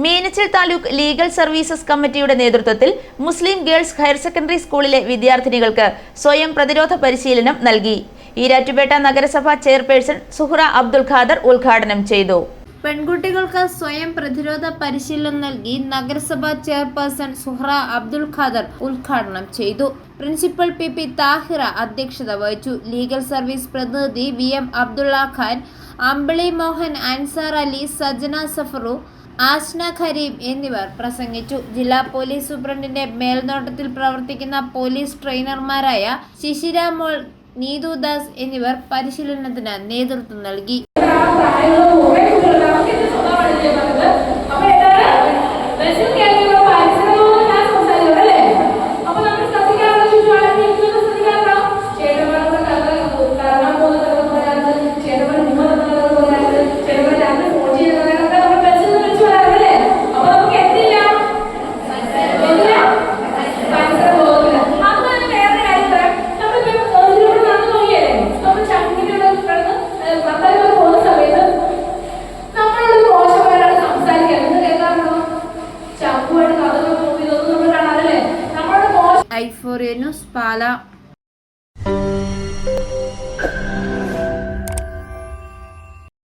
Meenachil taluk legal services കമ്മിറ്റിയുടെ നേതൃത്വത്തിൽ മുസ്ലിം girls higher secondary സ്കൂളിലെ വിദ്യാർത്ഥിനികൾക്ക് സ്വയം പ്രതിരോധ പരിശീലനം നൽകി. ഈരാറ്റുപേട്ട നഗരസഭ ചെയർപേഴ്സൺ സുഹ്റ അബ്ദുൽ ഖാദർ ഉദ്ഘാടനം ചെയ്തു. പെൺകുട്ടികൾക്ക് സ്വയം പ്രതിരോധ പരിശീലനം നൽകി നഗരസഭാ ചെയർപേഴ്സൺ സുഹ്റ അബ്ദുൽ ഖാദർ ഉദ്ഘാടനം ചെയ്തു. പ്രിൻസിപ്പൽ പി പി താഹിറ അധ്യക്ഷത വഹിച്ചു. ലീഗൽ സർവീസ് പ്രതിനിധി വി എം അബ്ദുള്ള ഖാൻ അമ്പിളി മോഹൻ അൻസാർ അലി സജന സഫറു ആസ്ന ഖരീം എന്നിവർ പ്രസംഗിച്ചു. ജില്ലാ പോലീസ് സൂപ്രണ്ടിന്റെ മേൽനോട്ടത്തിൽ പ്രവർത്തിക്കുന്ന പോലീസ് ട്രെയിനർമാരായ ശിശിര മോൾ നീതുദാസ് എന്നിവർ പരിശീലനത്തിന് നേതൃത്വം നൽകി. Aiphorenos pala